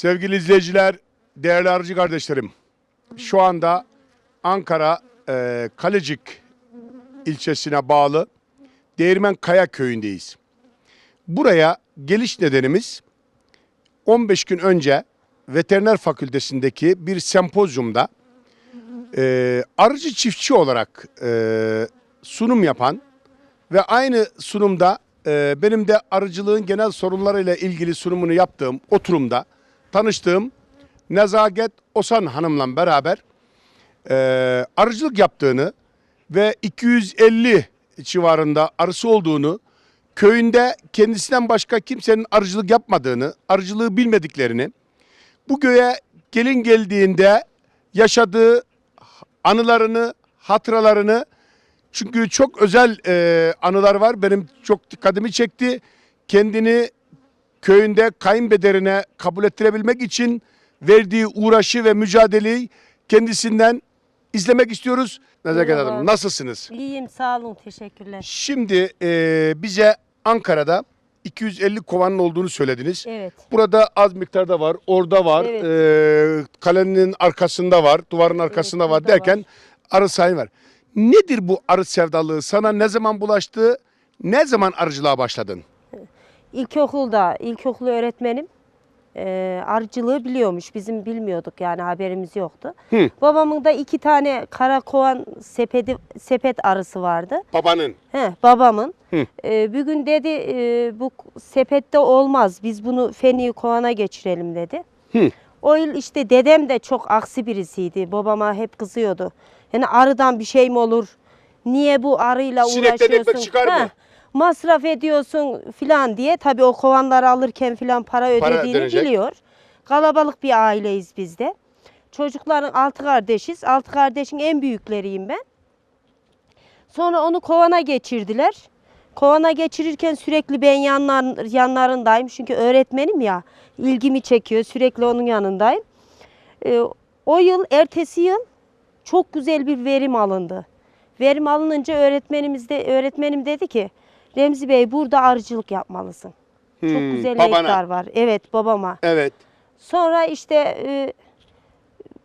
Sevgili izleyiciler, değerli arıcı kardeşlerim. Şu anda Ankara e, Kalecik ilçesine bağlı Değirmen Kaya köyündeyiz. Buraya geliş nedenimiz 15 gün önce veteriner fakültesindeki bir sempozyumda e, arıcı çiftçi olarak e, sunum yapan ve aynı sunumda e, benim de arıcılığın genel sorunlarıyla ilgili sunumunu yaptığım oturumda tanıştığım Nezaket Osan Hanım'la beraber e, arıcılık yaptığını ve 250 civarında arısı olduğunu, köyünde kendisinden başka kimsenin arıcılık yapmadığını, arıcılığı bilmediklerini, bu göğe gelin geldiğinde yaşadığı anılarını, hatıralarını çünkü çok özel e, anılar var. Benim çok dikkatimi çekti. Kendini köyünde kayınbederine kabul ettirebilmek için verdiği uğraşı ve mücadeleyi kendisinden izlemek istiyoruz. Nezaket Merhaba. Hanım nasılsınız? İyiyim sağ olun teşekkürler. Şimdi e, bize Ankara'da 250 kovanın olduğunu söylediniz. Evet. Burada az miktarda var, orada var, Evet. e, kalenin arkasında var, duvarın arkasında var burada derken arı sayın var. Nedir bu arı sevdalığı? Sana ne zaman bulaştı? Ne zaman arıcılığa başladın? İlkokulda ilkokul öğretmenim e, arıcılığı biliyormuş. Bizim bilmiyorduk yani haberimiz yoktu. Hı. Babamın da iki tane kara kovan sepeti, sepet arısı vardı. Babanın. He, babamın. Hı. E, bir gün dedi e, bu sepette olmaz biz bunu feni kovana geçirelim dedi. Hı. O yıl işte dedem de çok aksi birisiydi. Babama hep kızıyordu. Yani arıdan bir şey mi olur? Niye bu arıyla Sinekten uğraşıyorsun? ekmek çıkar mı? Heh, Masraf ediyorsun filan diye. Tabii o kovanları alırken filan para Para ödediğini ödenecek. biliyor. Kalabalık bir aileyiz biz de. Çocukların altı kardeşiz. Altı kardeşin en büyükleriyim ben. Sonra onu kovana geçirdiler. Kovana geçirirken sürekli ben yanlar, yanlarındayım. Çünkü öğretmenim ya. ilgimi çekiyor. Sürekli onun yanındayım. Ee, o yıl, ertesi yıl çok güzel bir verim alındı. Verim alınınca öğretmenimiz de, öğretmenim dedi ki Remzi Bey burada arıcılık yapmalısın. Çok Hmm, güzel babana. nektar var. Evet babama. Evet. Sonra işte e,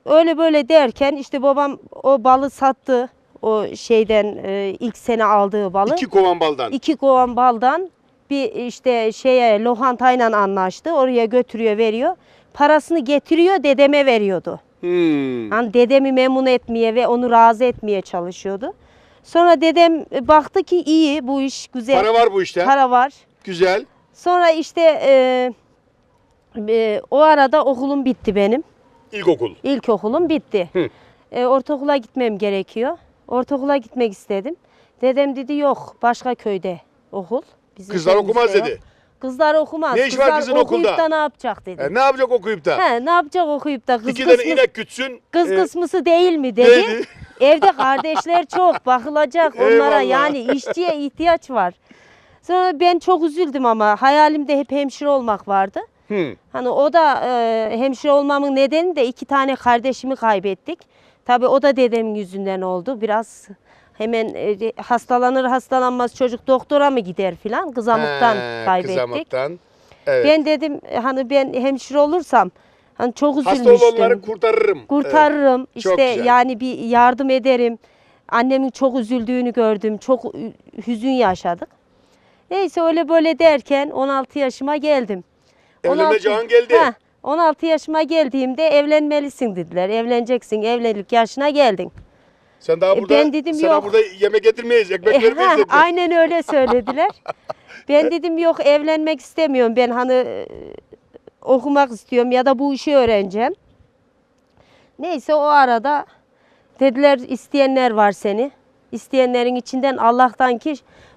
öyle böyle derken işte babam o balı sattı. O şeyden e, ilk sene aldığı balı. İki kovan baldan. İki kovan baldan bir işte şeye lohantayla anlaştı. Oraya götürüyor veriyor. Parasını getiriyor dedeme veriyordu. Hmm. Hani dedemi memnun etmeye ve onu razı etmeye çalışıyordu. Sonra dedem e, baktı ki iyi bu iş güzel. Para var bu işte. Para var. Güzel. Sonra işte e, e, o arada okulum bitti benim. İlkokul. İlkokulum bitti. Hı. E, ortaokula gitmem gerekiyor. Ortaokula gitmek istedim. Dedem dedi yok başka köyde okul. Bizim Kızlar okumaz yok. dedi. Kızlar okumaz. Ne iş var Kızlar kızın okuyup okulda? da ne yapacak dedi. E, ne yapacak okuyup da? He, ne yapacak okuyup da kız İki tane kısmı, inek gütsün. kız e, kısmısı değil mi dedi. dedi. Evde kardeşler çok bakılacak onlara Eyvallah. yani işçiye ihtiyaç var. Sonra ben çok üzüldüm ama hayalimde hep hemşire olmak vardı. Hı. Hani o da e, hemşire olmamın nedeni de iki tane kardeşimi kaybettik. Tabii o da dedemin yüzünden oldu. Biraz hemen e, hastalanır hastalanmaz çocuk doktora mı gider filan kızamıktan He, kaybettik. Kızamıktan. Evet. Ben dedim hani ben hemşire olursam hani çok Hasta üzülmüştüm. olanları kurtarırım. Kurtarırım. Çok işte yani bir yardım ederim. Annemin çok üzüldüğünü gördüm. Çok hüzün yaşadık. Neyse öyle böyle derken 16 yaşıma geldim. Evlenme 16 çağın geldi. Heh, 16 yaşıma geldiğimde evlenmelisin dediler. Evleneceksin, evlilik yaşına geldin. Sen daha E, burada, ben dedim sana yok. burada yemek getirmeyiz, ekmek E, vermeyiz dediler. aynen öyle söylediler. ben dedim yok evlenmek istemiyorum. Ben hani e, okumak istiyorum ya da bu işi öğreneceğim. Neyse o arada dediler isteyenler var seni. İsteyenlerin içinden Allah'tan ki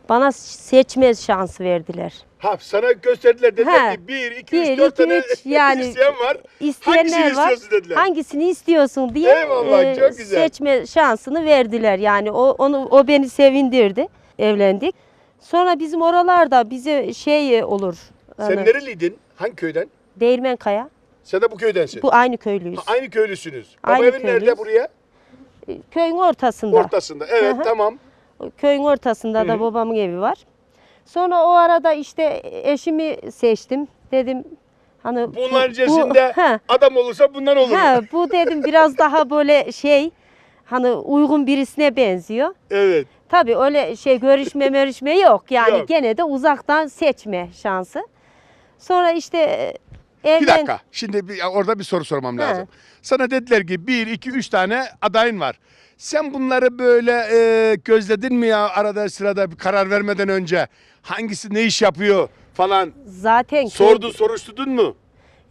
bana seçme şansı verdiler. Ha sana gösterdiler dediler He. ki 1, 2, Bir, 3, 4 iki, tane üç, yani isteyen var. İsteyenler Hangisini var. istiyorsun dediler. Hangisini istiyorsun diye e, Eyvallah, çok güzel. seçme şansını verdiler. Yani o onu o beni sevindirdi. Evlendik. Sonra bizim oralarda bize şey olur. Sen hani, nereliydin? Hangi köyden? Değirmenkaya. Sen de bu köydensin. Bu aynı köylüyüz. Ha, aynı köylüsünüz. Baba Aynı evin nerede buraya? Köyün ortasında. Ortasında. Evet Hı hı. tamam. Köyün ortasında Hı da hı. babamın evi var. Sonra o arada işte eşimi seçtim. Dedim Hani bu- Bunların bu- içerisinde He. adam olursa bundan olur. He, bu dedim biraz daha böyle şey hani uygun birisine benziyor. Evet. Tabii öyle şey görüşme görüşme yok. Yani Yok. gene de uzaktan seçme şansı. Sonra işte e, evlen... Bir dakika. Şimdi bir, orada bir soru sormam lazım. Sana dediler ki bir, iki, üç tane adayın var. Sen bunları böyle e, gözledin mi ya arada sırada bir karar vermeden önce? Hangisi ne iş yapıyor falan? Zaten Sordun, soruşturdun mu?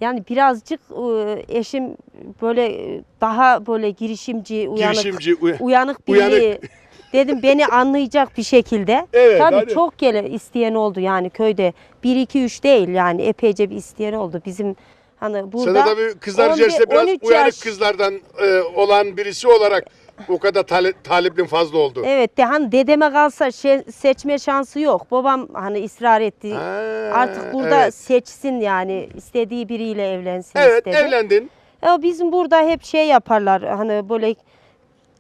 Yani birazcık e, eşim böyle e, daha böyle girişimci, uyanık, Girişimci, uya- uyanık biri. uyanık. Dedim beni anlayacak bir şekilde. Evet, Tabii hadi. çok gele isteyen oldu yani köyde. 1 2 3 değil yani epeyce bir isteyen oldu. Bizim hani burada Sana da bir kızlar 11, içerisinde biraz 13 uyanık yaş- kızlardan e, olan birisi olarak o kadar tale, talipin fazla oldu. Evet de hani dedeme kalsa şey- seçme şansı yok. Babam hani ısrar etti. Ha, Artık burada evet. seçsin yani istediği biriyle evlensin Evet istedi. evlendin. Ya bizim burada hep şey yaparlar hani böyle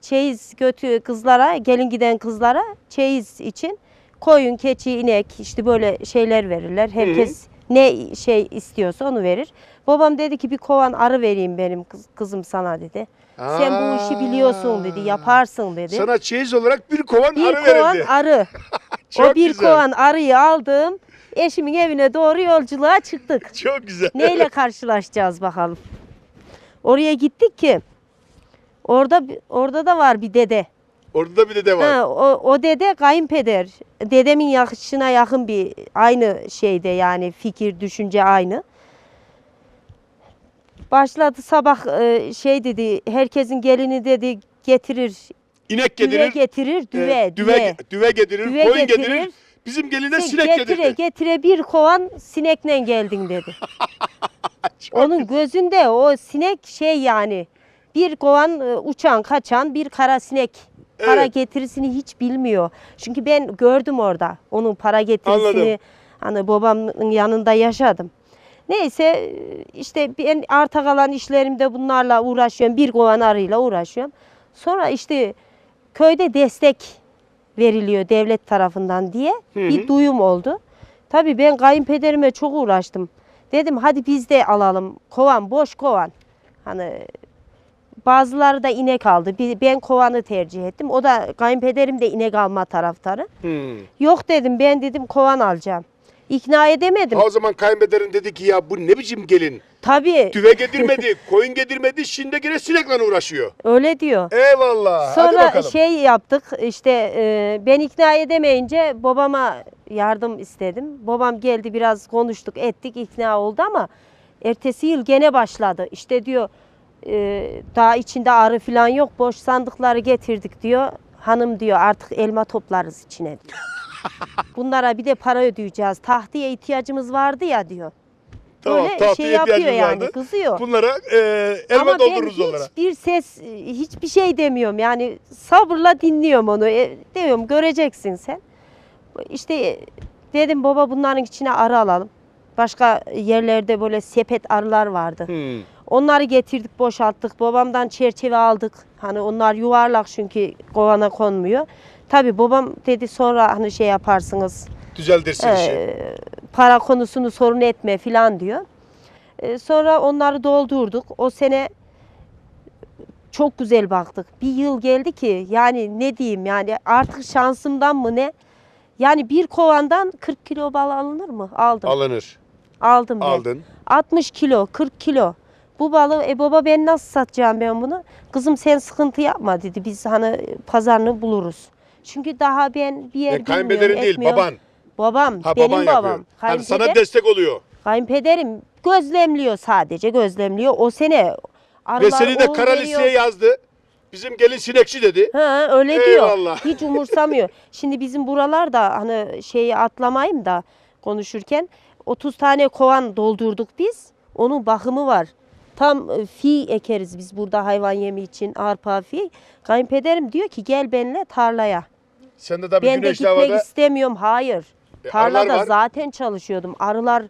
çeyiz götü kızlara, gelin giden kızlara çeyiz için koyun, keçi, inek işte böyle şeyler verirler. Herkes ne şey istiyorsa onu verir. Babam dedi ki bir kovan arı vereyim benim kız- kızım sana dedi. Sen bu işi biliyorsun dedi, yaparsın dedi. Sana çeyiz olarak bir kovan bir arı kovan verildi. arı. Çok o bir güzel. kovan arıyı aldım. Eşimin evine doğru yolculuğa çıktık. Çok güzel. Neyle karşılaşacağız bakalım. Oraya gittik ki orada orada da var bir dede. Orada da bir de de var. Ha, o, o dede kayınpeder. Dedemin yaşına yakın bir aynı şeyde yani fikir, düşünce aynı. Başladı sabah e, şey dedi herkesin gelini dedi getirir. İnek Düve getirir. getirir, düve, e, düve. düve, düve getirir, Düve koyun getirir. getirir. Bizim geline sinek getire getirdi. getire bir kovan sinekle geldin dedi. Onun gözünde o sinek şey yani bir kovan e, uçan kaçan bir kara sinek. Para Evet. getirisini hiç bilmiyor. Çünkü ben gördüm orada onun para getirisini. Anladım. Hani babamın yanında yaşadım. Neyse e, işte ben arta kalan işlerimde bunlarla uğraşıyorum. Bir kovan arıyla uğraşıyorum. Sonra işte köyde destek veriliyor devlet tarafından diye Hı bir hı. duyum oldu. Tabii ben kayınpederime çok uğraştım. Dedim hadi biz de alalım. Kovan, boş kovan. Hani bazıları da inek aldı. Ben kovanı tercih ettim. O da kayınpederim de inek alma taraftarı. Hmm. Yok dedim ben dedim kovan alacağım. İkna edemedim. Ha, O zaman kayınpederin dedi ki ya bu ne biçim gelin? Tabii Düve getirmedi, koyun getirmedi, şimdi gene sinekle uğraşıyor. öyle diyor. Eyvallah. Sonra şey yaptık işte e, ben ikna edemeyince babama yardım istedim. Babam geldi biraz konuştuk ettik ikna oldu ama ertesi yıl gene başladı. İşte diyor e, daha içinde arı falan yok boş sandıkları getirdik diyor. Hanım diyor artık elma toplarız içine diyor. Bunlara bir de para ödeyeceğiz. Tahtiye ihtiyacımız vardı ya diyor. Tamam, Böyle tahtaya şey yapıyor ihtiyacımız yani vardı. kızıyor. Bunlara e, elma Ama doldururuz ben onlara. hiçbir ses, hiçbir şey demiyorum. Yani sabırla dinliyorum onu. E, diyorum göreceksin sen. İşte e, dedim baba bunların içine arı alalım. Başka yerlerde böyle sepet arılar vardı. Hmm. Onları getirdik boşalttık. Babamdan çerçeve aldık. Hani onlar yuvarlak çünkü kovana konmuyor. Tabii babam dedi sonra hani şey yaparsınız. Düzeltirsin işi. Ee, para konusunu sorun etme filan diyor. Ee, sonra onları doldurduk. O sene çok güzel baktık. Bir yıl geldi ki yani ne diyeyim yani artık şansımdan mı ne? Yani bir kovandan 40 kilo bal alınır mı? Aldım. Alınır. Aldım ben. Aldın. 60 kilo, 40 kilo. Bu balı e baba ben nasıl satacağım ben bunu? Kızım sen sıkıntı yapma dedi. Biz hani pazarını buluruz. Çünkü daha ben bir yer E, bilmiyorum, kayınpederin değil, etmiyorum. baban. Babam, Ha benim baban babam. Hani sana Kayınpeder- destek oluyor. Kayınpederim gözlemliyor sadece gözlemliyor. O sene Ve arılar seni de oğul kara listeye yazdı. Bizim gelin sinekçi dedi. Ha, öyle Eyvallah. diyor. Hiç umursamıyor. Şimdi bizim buralarda hani şeyi atlamayayım da konuşurken 30 tane kovan doldurduk biz. Onun bakımı var. Tam e, fi ekeriz biz burada hayvan yemi için arpa fi. Kayınpederim diyor ki gel benimle tarlaya. Sen de tabii Ben de gitmek havada. istemiyorum. Hayır. E, Tarlada zaten çalışıyordum. Arılar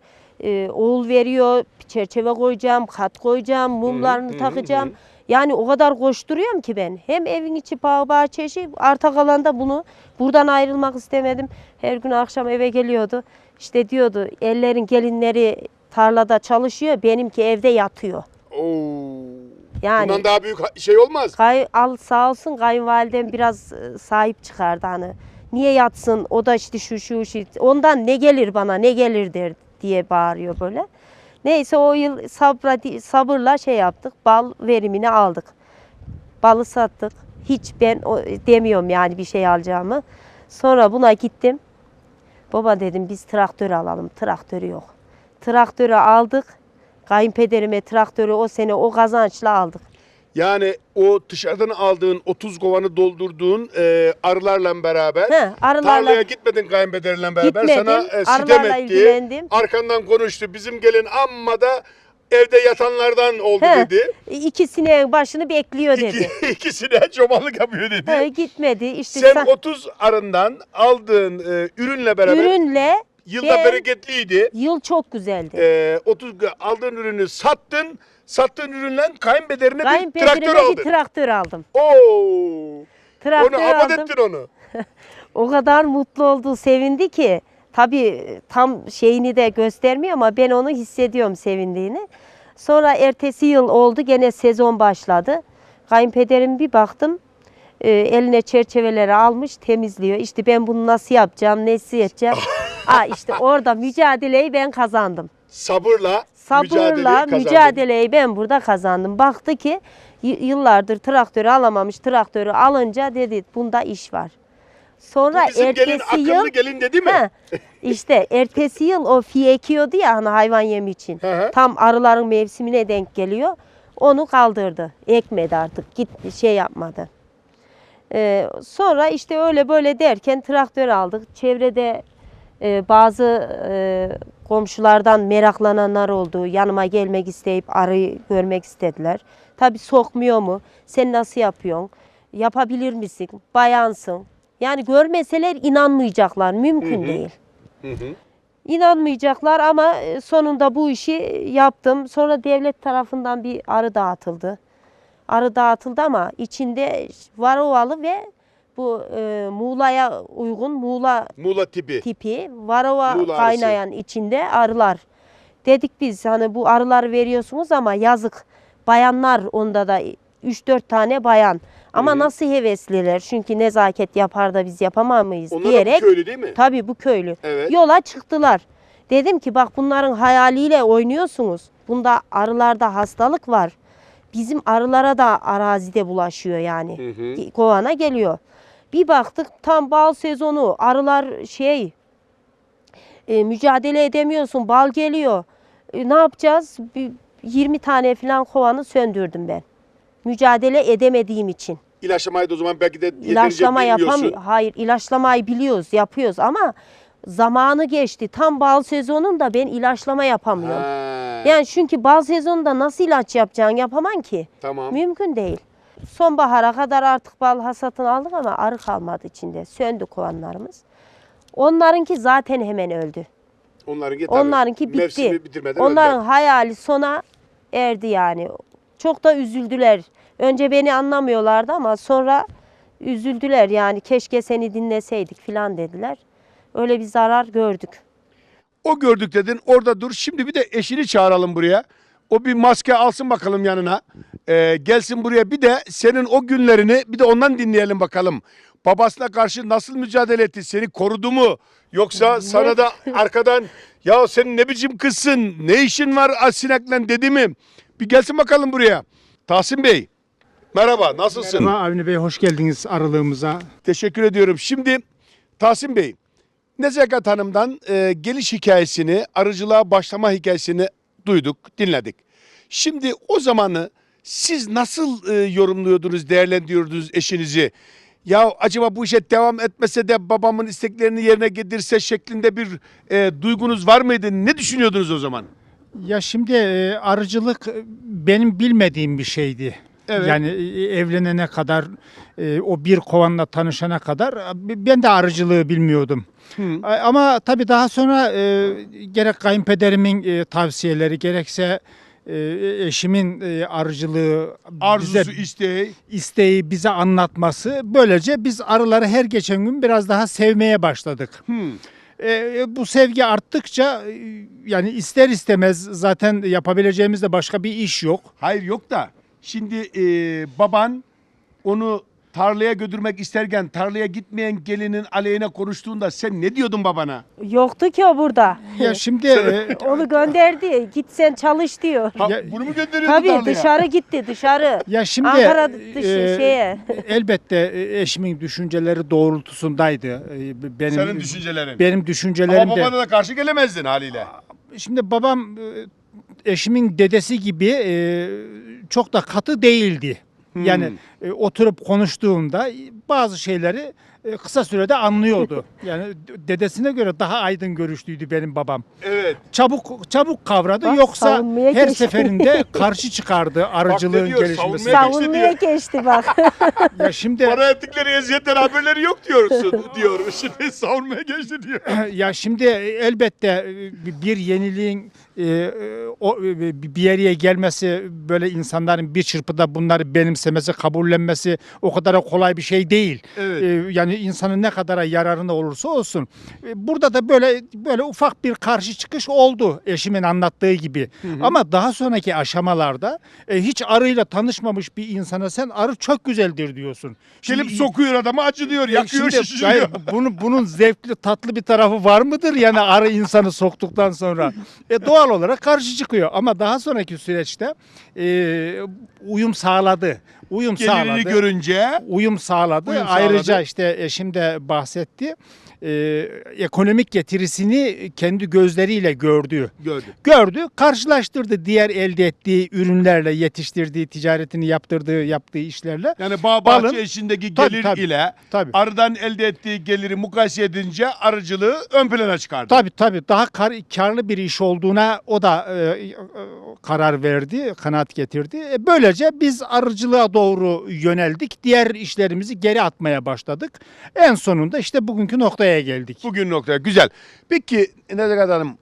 e, oğul veriyor. Çerçeve koyacağım, kat koyacağım, mumlarını hı, takacağım. Yani o kadar koşturuyorum ki ben. Hem evin içi bağ bahçesi, arta kalan da bunu. Buradan ayrılmak istemedim. Her gün akşam eve geliyordu. İşte diyordu ellerin gelinleri tarlada çalışıyor, benimki evde yatıyor. Oo. Yani Bundan daha büyük şey olmaz. Kay, al sağ olsun kayınvalidem biraz e, sahip çıkardı hani. Niye yatsın o da işte şu şu şu ondan ne gelir bana ne gelir der diye bağırıyor böyle. Neyse o yıl sabra, sabırla şey yaptık bal verimini aldık. Balı sattık. Hiç ben o, demiyorum yani bir şey alacağımı. Sonra buna gittim. Baba dedim biz traktör alalım. Traktörü yok. Traktörü aldık. Kayınpederime traktörü o sene o kazançla aldık. Yani o dışarıdan aldığın 30 kovanı doldurduğun e, arılarla beraber He, arılarla- tarlaya gitmedin kayınpederinle beraber Gitmedim, sana e, sitem arılarla etti. ilgilendim. Arkandan konuştu. Bizim gelin amma da evde yatanlardan oldu He, dedi. İkisine başını bekliyor dedi. İki, ikisine çobanlık yapıyor dedi. He, gitmedi. İşte Sen sa- 30 arından aldığın e, ürünle beraber ürünle yılda ben- bereketliydi. yıl çok güzeldi. E, 30 aldığın ürünü sattın. Sattığın ürünle kayınpederine bir traktör Kayınpederime aldın. bir traktör aldım. Oo. Traktör Onu abad aldım. ettin onu. O kadar mutlu oldu, sevindi ki. Tabii tam şeyini de göstermiyor ama ben onu hissediyorum sevindiğini. Sonra ertesi yıl oldu gene sezon başladı. Kayınpederim bir baktım e, eline çerçeveleri almış temizliyor. İşte ben bunu nasıl yapacağım, nasıl edeceğim. Aa işte orada mücadeleyi ben kazandım. Sabırla, Sabırla mücadeleyi ben burada kazandım. Baktı ki yıllardır traktörü alamamış. Traktörü alınca dedi bunda iş var. Sonra Bu bizim gelin ertesi akıllı yıl gelin dedi mi? He, işte ertesi yıl o fiye ekiyordu ya hani hayvan yemi için. Hı hı. Tam arıların mevsimine denk geliyor. Onu kaldırdı. Ekmedi artık. Gitti şey yapmadı. Ee, sonra işte öyle böyle derken traktör aldık. Çevrede e, bazı e, komşulardan meraklananlar oldu. Yanıma gelmek isteyip arıyı görmek istediler. Tabii sokmuyor mu? Sen nasıl yapıyorsun? Yapabilir misin? Bayansın. Yani görmeseler inanmayacaklar. Mümkün Hı hı. değil. Hı hı. İnanmayacaklar ama e, sonunda bu işi yaptım. Sonra devlet tarafından bir arı dağıtıldı. Arı dağıtıldı ama içinde varovalı ve bu e, Muğla'ya uygun Muğla Muğla tipi. tipi varova Muğla arısı. kaynayan içinde arılar. Dedik biz hani bu arıları veriyorsunuz ama yazık. Bayanlar onda da 3-4 tane bayan. Ama Hı nasıl hevesliler çünkü nezaket yapar da biz yapamayız Onlar diyerek. bu köylü değil mi? Tabii bu köylü. Evet. Yola çıktılar. Dedim ki bak bunların hayaliyle oynuyorsunuz. Bunda arılarda hastalık var. Bizim arılara da arazide bulaşıyor yani. Hı hı. Kovana geliyor. Bir baktık tam bal sezonu. Arılar şey e, mücadele edemiyorsun. Bal geliyor. E, ne yapacağız? Bir 20 tane falan kovanı söndürdüm ben. Mücadele edemediğim için. İlaçlamayı da o zaman belki de İlaçlama yapamıyor. Hayır, ilaçlamayı biliyoruz, yapıyoruz ama zamanı geçti. Tam bal sezonunda ben ilaçlama yapamıyorum. Ha, Yani çünkü bal sezonunda nasıl ilaç yapacaksın? Yapamam ki. tamam. Mümkün değil. Sonbahara kadar artık bal hasatını aldık ama arı kalmadı içinde. Söndü kovanlarımız. Onlarınki zaten hemen öldü. Onlarınki tabii. Onlarınki bitti. Mevsimi bitirmeden Onların öldüler. hayali sona erdi yani. Çok da üzüldüler. Önce beni anlamıyorlardı ama sonra üzüldüler yani keşke seni dinleseydik filan dediler. Öyle bir zarar gördük. O gördük dedin orada dur. Şimdi bir de eşini çağıralım buraya. O bir maske alsın bakalım yanına. Ee, gelsin buraya bir de senin o günlerini bir de ondan dinleyelim bakalım. Babasına karşı nasıl mücadele etti? Seni korudu mu? Yoksa sana da arkadan ya sen ne biçim kızsın? Ne işin var Asinak'la dedi mi? Bir gelsin bakalım buraya. Tahsin Bey. Merhaba nasılsın? Merhaba Avni Bey, hoş geldiniz aralığımıza. Teşekkür ediyorum. Şimdi Tahsin Bey, Nezaket Hanım'dan e, geliş hikayesini, arıcılığa başlama hikayesini duyduk, dinledik. Şimdi o zamanı siz nasıl e, yorumluyordunuz, değerlendiriyordunuz eşinizi? Ya acaba bu işe devam etmese de babamın isteklerini yerine getirse şeklinde bir e, duygunuz var mıydı? Ne düşünüyordunuz o zaman? Ya şimdi e, arıcılık e, benim bilmediğim bir şeydi. Evet. Yani e, evlenene kadar, e, o bir kovanla tanışana kadar e, ben de arıcılığı bilmiyordum. A- Ama tabii daha sonra e, gerek kayınpederimin e, tavsiyeleri gerekse e, eşimin e, arıcılığı Arzusu, bize isteği. isteği bize anlatması böylece biz arıları her geçen gün biraz daha sevmeye başladık. Hmm. E, bu sevgi arttıkça e, yani ister istemez zaten yapabileceğimiz de başka bir iş yok. Hayır yok da şimdi e, baban onu tarlaya götürmek isterken tarlaya gitmeyen gelinin aleyhine konuştuğunda sen ne diyordun babana? Yoktu ki o burada. Ya şimdi e, Onu gönderdi. Git sen çalış diyor. Ha, Ya- bunu mu gönderiyordun Tabii tarlaya? dışarı gitti dışarı. ya şimdi Ankara dışı e, şeye. elbette e, eşimin düşünceleri doğrultusundaydı. E, Benim Senin düşüncelerin. benim Ama düşüncelerim de babana da karşı gelemezdin haliyle. Şimdi babam e, eşimin dedesi gibi e, çok da katı değildi. Yani e, oturup konuştuğunda bazı şeyleri e, kısa sürede anlıyordu. Yani dedesine göre daha aydın görüşlüydü benim babam. Evet. Çabuk çabuk kavradı Bak, yoksa her geçti. seferinde karşı çıkardı arıcılığın diyor, gelişmesi. savunmaya geçti Savunmaya geçti bak. Ya şimdi Bana ettikleri eziyetten haberleri yok diyorsun diyor. Şimdi savunmaya geçti diyor. ya şimdi elbette e, bir yeniliğin e, o e, bir yere gelmesi böyle insanların bir çırpıda bunları benimsemesi, kabullenmesi o kadar kolay bir şey değil. Evet. E, Yani insanın ne kadara yararına olursa olsun. E, Burada da böyle böyle ufak bir karşı çıkış oldu eşimin anlattığı gibi. Ama daha sonraki aşamalarda e, hiç arıyla tanışmamış bir insana sen arı çok güzeldir diyorsun. Gelip Şimdi- sokuyor adamı acı diyor, yakıyor, Şimdi, şişiriyor. hayır, bunun, bunun zevkli tatlı bir tarafı var mıdır? Yani arı insanı soktuktan sonra. E, doğal olarak karşı çıkıyor. Ama daha sonraki süreçte e, uyum sağladı. Uyum Gelirini sağladı. görünce uyum sağladı. Uyum Ayrıca sağladı. işte eşim de bahsetti. E, ekonomik getirisini kendi gözleriyle gördü. gördü. Gördü, karşılaştırdı diğer elde ettiği ürünlerle, yetiştirdiği, ticaretini yaptırdığı, yaptığı işlerle. Yani bağ Balın- bahçe işindeki Tabii, gelir tabii. ile Tabii. arıdan elde ettiği geliri mukayese edince arıcılığı ön plana çıkardı. Tabii tabii daha kar, karlı bir iş olduğuna o da e, e, karar verdi, kanaat getirdi. E, böylece biz arıcılığa doğru yöneldik. Diğer işlerimizi geri atmaya başladık. En sonunda işte bugünkü noktaya geldik. Bugün noktaya güzel. Peki Nezaket Hanım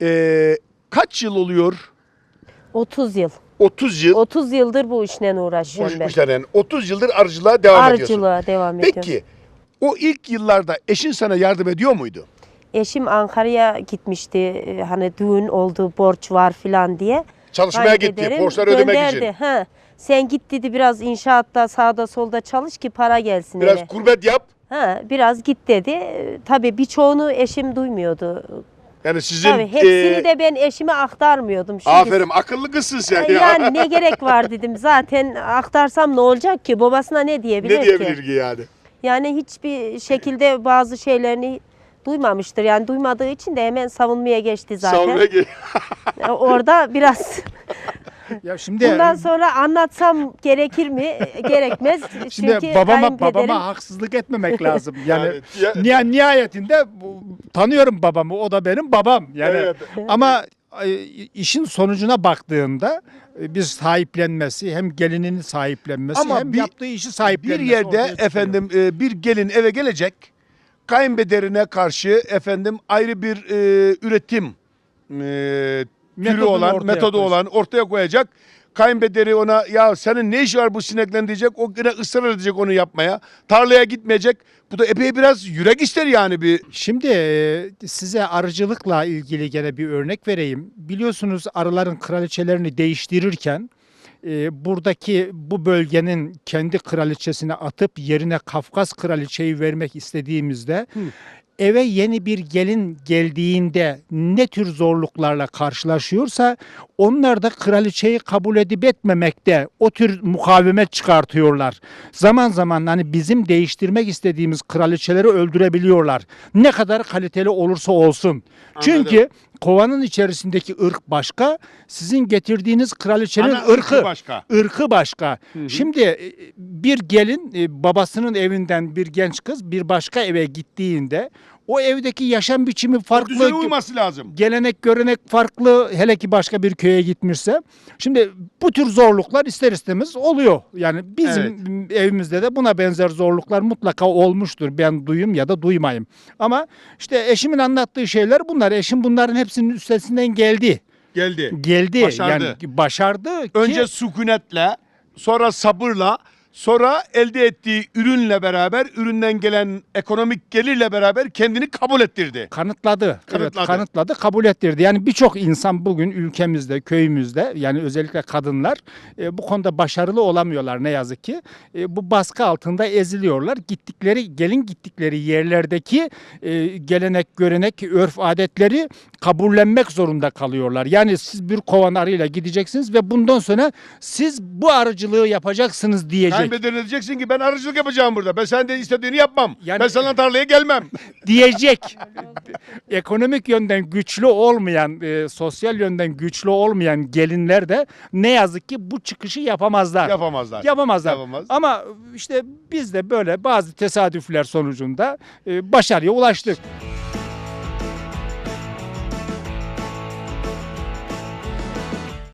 eee, kaç yıl oluyor? 30 yıl. 30 yıl. 30 yıldır bu işle Bu uğraşıyorum ben. yani 30 yıldır arıcılığa devam ediyorsun. Arıcılığa devam ediyorum. Peki o ilk yıllarda eşin sana yardım ediyor muydu? Eşim Ankara'ya gitmişti. e, Hani düğün oldu, borç var filan diye. Çalışmaya gitti. Kayınpederim Borçları ödemek gönderdi. için. Ha. Sen git dedi biraz inşaatta sağda solda çalış ki para gelsin Biraz eve. kurbet yap. Ha, biraz git dedi. E, Tabii birçoğunu eşim duymuyordu. Yani sizin Tabii hepsini eee, de ben eşime aktarmıyordum. Şimdi aferin akıllı kızsın sen ya. Yani ne gerek var dedim. Zaten aktarsam ne olacak ki? Babasına ne diyebilir, ne diyebilir ki? ki yani? Yani hiçbir şekilde bazı şeylerini duymamıştır. Yani duymadığı için de hemen savunmaya geçti zaten. Savunmaya Yani Orada biraz Ya şimdi bundan sonra anlatsam gerekir mi? Gerekmez. Şimdi Çünkü babama kayınpederim- babama haksızlık etmemek lazım. Yani, Yani ya- niha- nihayetinde bu- tanıyorum babamı. O da benim babam. Yani Evet. ama e, işin sonucuna baktığında e, bir sahiplenmesi hem gelinini sahiplenmesi Ama hem bir- yaptığı işi Bir sahiplenmesi yerde ortaya çıkıyor. efendim e, bir gelin eve gelecek. Kayınbederine karşı efendim ayrı bir e, üretim e, türü Metodunu olan, ortaya metodu koyacak. olan ortaya koyacak. Kayınbederi ona ya senin ne işi var bu sineklen diyecek. O yine ısrar edecek onu yapmaya. Tarlaya gitmeyecek. Bu da epey biraz yürek ister yani bir. Şimdi e, size arıcılıkla ilgili gene bir örnek vereyim. Biliyorsunuz arıların kraliçelerini değiştirirken e, buradaki bu bölgenin kendi kraliçesini atıp yerine Kafkas kraliçeyi vermek istediğimizde eve yeni bir gelin geldiğinde ne tür zorluklarla karşılaşıyorsa onlar da kraliçeyi kabul edip etmemekte o tür mukavemet çıkartıyorlar. Zaman zaman hani bizim değiştirmek istediğimiz kraliçeleri öldürebiliyorlar. Ne kadar kaliteli olursa olsun. Çünkü kovanın içerisindeki ırk başka, sizin getirdiğiniz kraliçenin Ana ırkı ırkı başka. ırkı başka. Şimdi e, bir gelin e, babasının evinden bir genç kız bir başka eve gittiğinde o evdeki yaşam biçimi farklı. düzene uyması lazım. Gelenek görenek farklı hele ki başka bir köye gitmişse. Şimdi bu tür zorluklar ister istemez oluyor. Yani bizim evimizde de buna benzer zorluklar mutlaka olmuştur. Ben duyayım ya da duymayayım. Ama işte eşimin anlattığı şeyler bunlar. Eşim bunların hepsinin üstesinden geldi. Geldi. Geldi. Başardı. Yani başardı. ki- Önce sükunetle, sonra sabırla, Sonra elde ettiği ürünle beraber, üründen gelen ekonomik gelirle beraber kendini kabul ettirdi. Kanıtladı. Evet, Kanıtladı. kanıtladı, kabul ettirdi. Yani birçok insan bugün ülkemizde, köyümüzde yani özellikle kadınlar e, bu konuda başarılı olamıyorlar ne yazık ki. E, bu baskı altında eziliyorlar. Gittikleri, gelin gittikleri yerlerdeki e, gelenek, görenek, örf adetleri kabullenmek zorunda kalıyorlar. Yani siz bir kovan arıyla gideceksiniz ve bundan sonra siz bu arıcılığı yapacaksınız diyecek. Kayınpederine diyeceksin ki ben arıcılık yapacağım burada. Ben senin de istediğini yapmam. Yani- ben sana tarlaya gelmem. diyecek. Ekonomik yönden güçlü olmayan, e, sosyal yönden güçlü olmayan gelinler de ne yazık ki bu çıkışı yapamazlar. Yapamazlar. Yapamazlar. Yapamaz. Ama işte biz de böyle bazı tesadüfler sonucunda e, başarıya ulaştık.